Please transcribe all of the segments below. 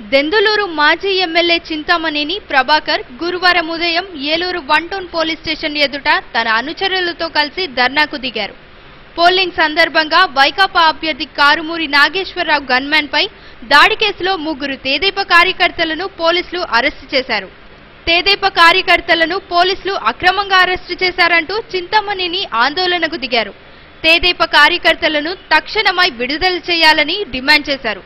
దెందులూరు మాజీ ఎమ్మెల్యే చింతామణిని ప్రభాకర్ గురువారం ఉదయం Eluru one town police station ఎదుట తన అనుచరులతో కలిసి ధర్నాకు దిగారు. పోలింగ్ సందర్భంగా వైకాపా అభ్యర్థి కారుమూరి నాగేశ్వరరావు గన్మ్యాన్పై దాడి కేసులో ముగ్గురు తేదీప కార్యకర్తలను పోలీసులు అరెస్టు చేశారు. తేదీప కార్యకర్తలను పోలీసులు అక్రమంగా అరెస్టు చేశారంటూ చింతామణిని ఆందోళనకు దిగారు. తేదీప కార్యకర్తలను తక్షణమై విడుదల చేయాలని డిమాండ్ చేశారు.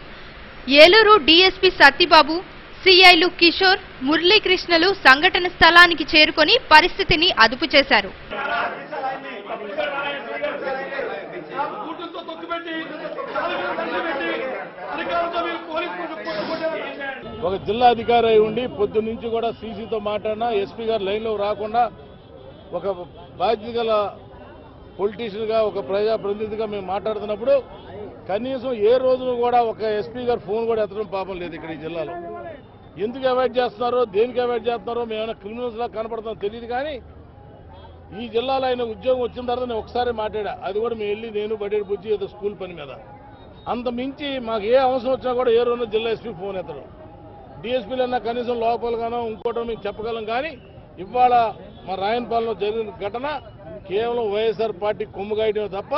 ఏలూరు డీఎస్పీ సత్తిబాబు సిఐలు కిషోర్ మురళీకృష్ణలు సంఘటన స్థలానికి చేరుకొని పరిస్థితిని అదుపు చేశారు. ఒక జిల్లా అధికారి అయి ఉండి పొద్దు నుంచి కూడా సీసీతో మాట్లాడినా ఎస్పీ గారు లైన్లో రాకుండా ఒక బాధ్యత పొలిటీషియన్గా ఒక ప్రజాప్రతినిధిగా మేము మాట్లాడుతున్నప్పుడు కనీసం ఏ రోజును కూడా ఒక ఎస్పీ గారు ఫోన్ కూడా ఎత్తడం పాపం లేదు ఇక్కడ ఈ జిల్లాలో. ఎందుకు అవాయిడ్ చేస్తున్నారో దేనికి అవాయిడ్ చేస్తున్నారో మేమైనా క్రిమినల్స్లా కనపడతాం తెలియదు కానీ ఈ జిల్లాలో ఆయన ఉద్యోగం వచ్చిన తర్వాత నేను ఒకసారి మాట్లాడా అది కూడా మేము వెళ్ళి నేను బడేడు బుజ్జి ఏదో స్కూల్ పని మీద. అంత మించి మాకు ఏ అవసరం వచ్చినా కూడా ఏ రోజున జిల్లా ఎస్పీ ఫోన్ ఎత్తడం. డిఎస్పీలన్నా కనీసం లోపలగానో ఇంకోటో మేము చెప్పగలం కానీ ఇవాళ మా రాయనపాలెంలో జరిగిన ఘటన కేవలం వైఎస్ఆర్ పార్టీ కొమ్ముగాయటమే తప్ప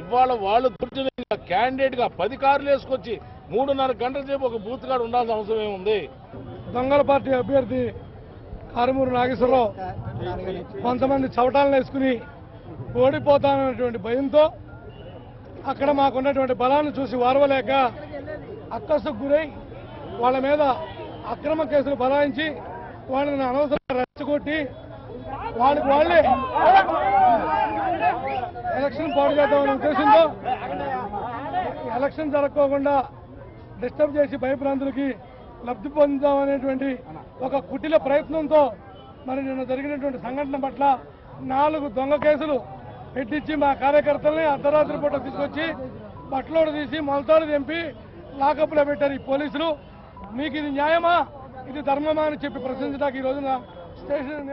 ఇవాళ వాళ్ళు దొరికిన క్యాండిడేట్గా పది కార్లు వేసుకొచ్చి మూడున్నర గంటల సేపు ఒక బూత్ కాడ ఉండాల్సిన అవసరం ఏముంది? దొంగల పార్టీ అభ్యర్థి కారుమూరు నాగేశ్వరరావు కొంతమంది చవటాలను వేసుకుని ఓడిపోతానన్నటువంటి భయంతో అక్కడ మాకున్నటువంటి బలాన్ని చూసి వారవలేక అక్కసుకు గురై వాళ్ళ మీద అక్రమ కేసులు బలాయించి వాళ్ళని అనవసరంగా రెచ్చగొట్టి వాళ్ళకి వాళ్ళే ఎలక్షన్ పాడు చేద్దామనే ఉద్దేశంతో ఎలక్షన్ జరగకోకుండా డిస్టర్బ్ చేసి భయభ్రాంతులకి లబ్ధి పొందామనేటువంటి ఒక కుటిల ప్రయత్నంతో మరి నిన్న జరిగినటువంటి సంఘటన పట్ల నాలుగు దొంగ కేసులు పెట్టించి మా కార్యకర్తల్ని అర్ధరాత్రి పూట తీసుకొచ్చి బట్టలోడు తీసి మొలతాడు తెంపి లాకప్లో పెట్టారు ఈ పోలీసులు. మీకు ఇది న్యాయమా? ఇది ధర్మమా అని చెప్పి ప్రశ్నించడానికి ఈ రోజున స్టేషన్